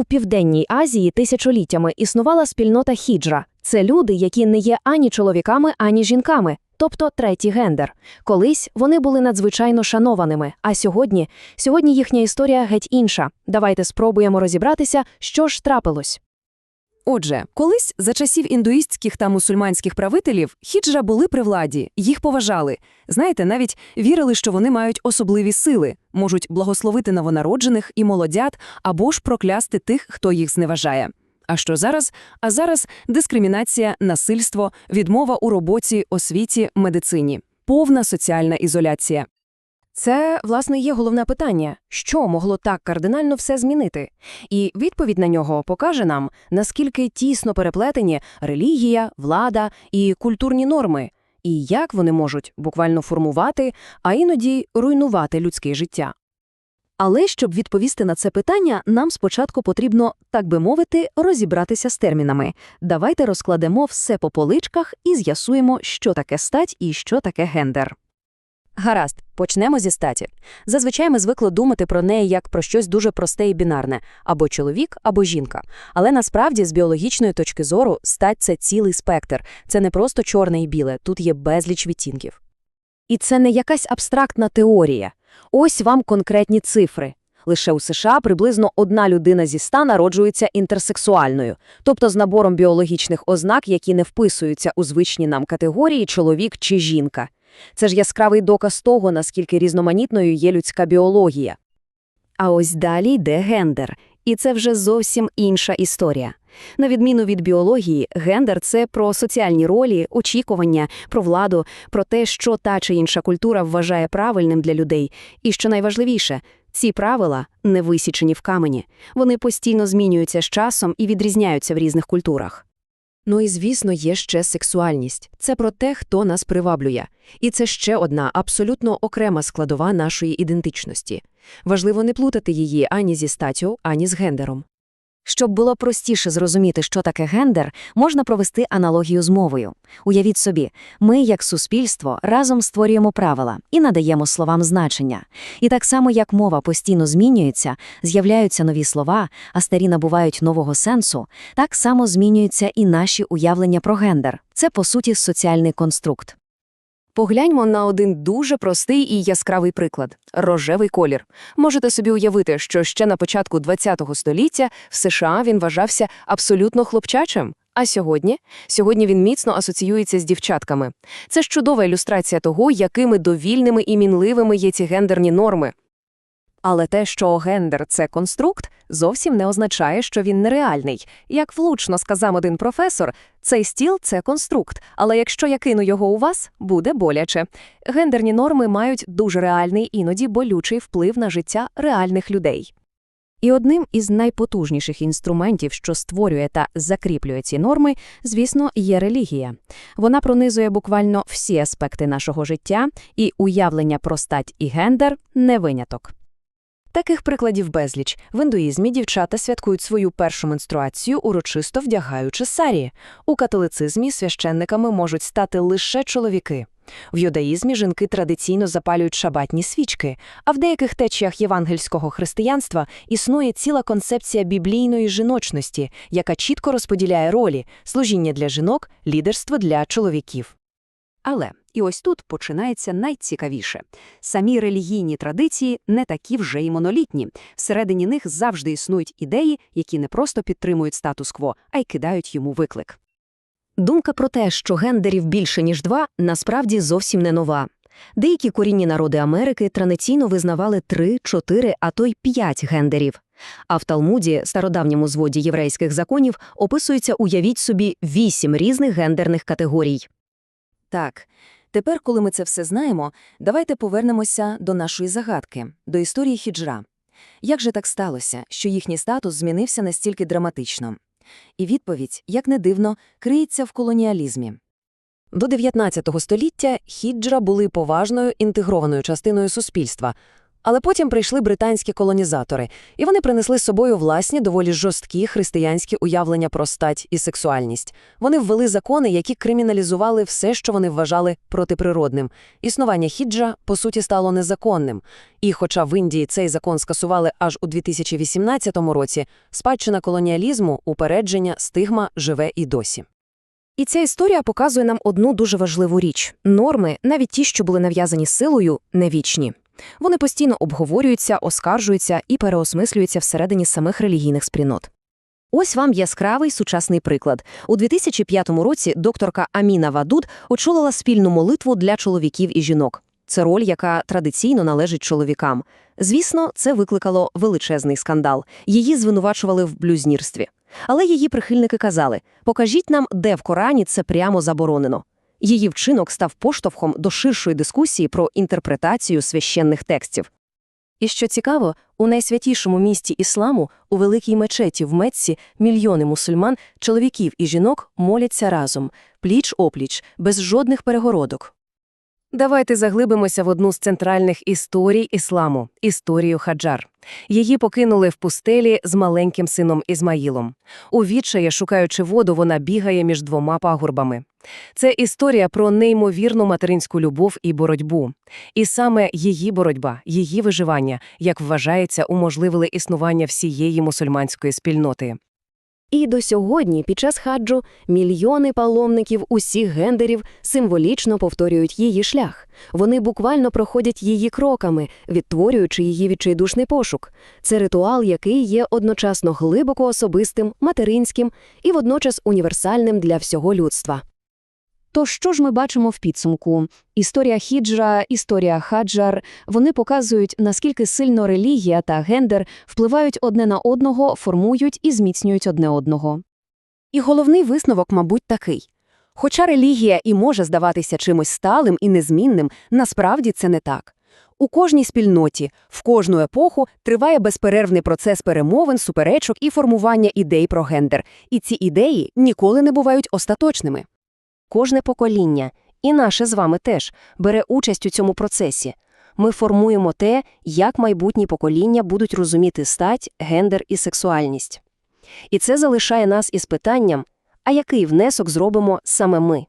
У Південній Азії тисячоліттями існувала спільнота хіджра. Це люди, які не є ані чоловіками, ані жінками, тобто третій гендер. Колись вони були надзвичайно шанованими, а сьогодні, сьогодні їхня історія геть інша. Давайте спробуємо розібратися, що ж трапилось. Отже, колись за часів індуїстських та мусульманських правителів хіджра були при владі, їх поважали. Знаєте, навіть вірили, що вони мають особливі сили, можуть благословити новонароджених і молодят або ж проклясти тих, хто їх зневажає. А що зараз? А зараз дискримінація, насильство, відмова у роботі, освіті, медицині, повна соціальна ізоляція. Це, власне, є головне питання, що могло так кардинально все змінити? І відповідь на нього покаже нам, наскільки тісно переплетені релігія, влада і культурні норми, і як вони можуть буквально формувати, а іноді руйнувати людське життя. Але щоб відповісти на це питання, нам спочатку потрібно, так би мовити, розібратися з термінами. Давайте розкладемо все по поличках і з'ясуємо, що таке стать і що таке гендер. Гаразд, почнемо зі статі. Зазвичай ми звикли думати про неї як про щось дуже просте і бінарне – або чоловік, або жінка. Але насправді, з біологічної точки зору, стать – це цілий спектр. Це не просто чорне і біле, тут є безліч відтінків. І це не якась абстрактна теорія. Ось вам конкретні цифри. Лише у США приблизно одна людина зі ста народжується інтерсексуальною, тобто з набором біологічних ознак, які не вписуються у звичні нам категорії чоловік чи жінка. Це ж яскравий доказ того, наскільки різноманітною є людська біологія. А ось далі йде гендер, і це вже зовсім інша історія. На відміну від біології, гендер – це про соціальні ролі, очікування, про владу, про те, що та чи інша культура вважає правильним для людей. І що найважливіше, ці правила не висічені в камені. Вони постійно змінюються з часом і відрізняються в різних культурах. Ну і, звісно, є ще сексуальність. Це про те, хто нас приваблює. І це ще одна абсолютно окрема складова нашої ідентичності. Важливо не плутати її ані зі статтю, ані з гендером. Щоб було простіше зрозуміти, що таке гендер, можна провести аналогію з мовою. Уявіть собі, ми, як суспільство, разом створюємо правила і надаємо словам значення. І так само, як мова постійно змінюється, з'являються нові слова, а старі набувають нового сенсу, так само змінюються і наші уявлення про гендер. Це, по суті, соціальний конструкт. Погляньмо на один дуже простий і яскравий приклад – рожевий колір. Можете собі уявити, що ще на початку ХХ століття в США він вважався абсолютно хлопчачим. А сьогодні? Сьогодні він міцно асоціюється з дівчатками. Це ж чудова ілюстрація того, якими довільними і мінливими є ці гендерні норми. Але те, що гендер – це конструкт, зовсім не означає, що він нереальний. Як влучно сказав один професор, цей стіл – це конструкт, але якщо я кину його у вас, буде боляче. Гендерні норми мають дуже реальний, іноді болючий вплив на життя реальних людей. І одним із найпотужніших інструментів, що створює та закріплює ці норми, звісно, є релігія. Вона пронизує буквально всі аспекти нашого життя, і уявлення про стать і гендер – не виняток. Таких прикладів безліч. В індуїзмі дівчата святкують свою першу менструацію, урочисто вдягаючи сарі. У католицизмі священниками можуть стати лише чоловіки. В юдаїзмі жінки традиційно запалюють шабатні свічки, а в деяких течіях євангельського християнства існує ціла концепція біблійної жіночності, яка чітко розподіляє ролі – служіння для жінок, лідерство для чоловіків. Але і ось тут починається найцікавіше. Самі релігійні традиції не такі вже й монолітні. Всередині них завжди існують ідеї, які не просто підтримують статус-кво, а й кидають йому виклик. Думка про те, що гендерів більше, ніж два, насправді зовсім не нова. Деякі корінні народи Америки традиційно визнавали три, чотири, а то й п'ять гендерів. А в Талмуді, стародавньому зводі єврейських законів, описується, уявіть собі, вісім різних гендерних категорій. Так, тепер, коли ми це все знаємо, давайте повернемося до нашої загадки, до історії хіджра. Як же так сталося, що їхній статус змінився настільки драматично? І відповідь, як не дивно, криється в колоніалізмі. До 19 століття хіджра були поважною інтегрованою частиною суспільства. Але потім прийшли британські колонізатори, і вони принесли з собою власні доволі жорсткі християнські уявлення про стать і сексуальність. Вони ввели закони, які криміналізували все, що вони вважали протиприродним. Існування хіджа, по суті, стало незаконним. І хоча в Індії цей закон скасували аж у 2018 році, спадщина колоніалізму, упередження, стигма живе і досі. І ця історія показує нам одну дуже важливу річ – норми, навіть ті, що були нав'язані силою, не вічні. Вони постійно обговорюються, оскаржуються і переосмислюються всередині самих релігійних спільнот. Ось вам яскравий сучасний приклад. У 2005 році докторка Аміна Вадуд очолила спільну молитву для чоловіків і жінок. Це роль, яка традиційно належить чоловікам. Звісно, це викликало величезний скандал. Її звинувачували в блюзнірстві. Але її прихильники казали, покажіть нам, де в Корані це прямо заборонено. Її вчинок став поштовхом до ширшої дискусії про інтерпретацію священних текстів. І що цікаво, у найсвятішому місті ісламу, у великій мечеті в Мецці, мільйони мусульман, чоловіків і жінок моляться разом, пліч-опліч, без жодних перегородок. Давайте заглибимося в одну з центральних історій ісламу – історію Хаджар. Її покинули в пустелі з маленьким сином Ізмаїлом. У відчаї, шукаючи воду, вона бігає між двома пагорбами. Це історія про неймовірну материнську любов і боротьбу. І саме її боротьба, її виживання, як вважається, уможливили існування всієї мусульманської спільноти. І до сьогодні, під час хаджу, мільйони паломників усіх гендерів символічно повторюють її шлях. Вони буквально проходять її кроками, відтворюючи її відчайдушний пошук. Це ритуал, який є одночасно глибоко особистим, материнським і водночас універсальним для всього людства. То що ж ми бачимо в підсумку? Історія хіджра, історія хаджар – вони показують, наскільки сильно релігія та гендер впливають одне на одного, формують і зміцнюють одне одного. І головний висновок, мабуть, такий. Хоча релігія і може здаватися чимось сталим і незмінним, насправді це не так. У кожній спільноті, в кожну епоху триває безперервний процес перемовин, суперечок і формування ідей про гендер, і ці ідеї ніколи не бувають остаточними. Кожне покоління, і наше з вами теж, бере участь у цьому процесі. Ми формуємо те, як майбутні покоління будуть розуміти стать, гендер і сексуальність. І це залишає нас із питанням, а який внесок зробимо саме ми?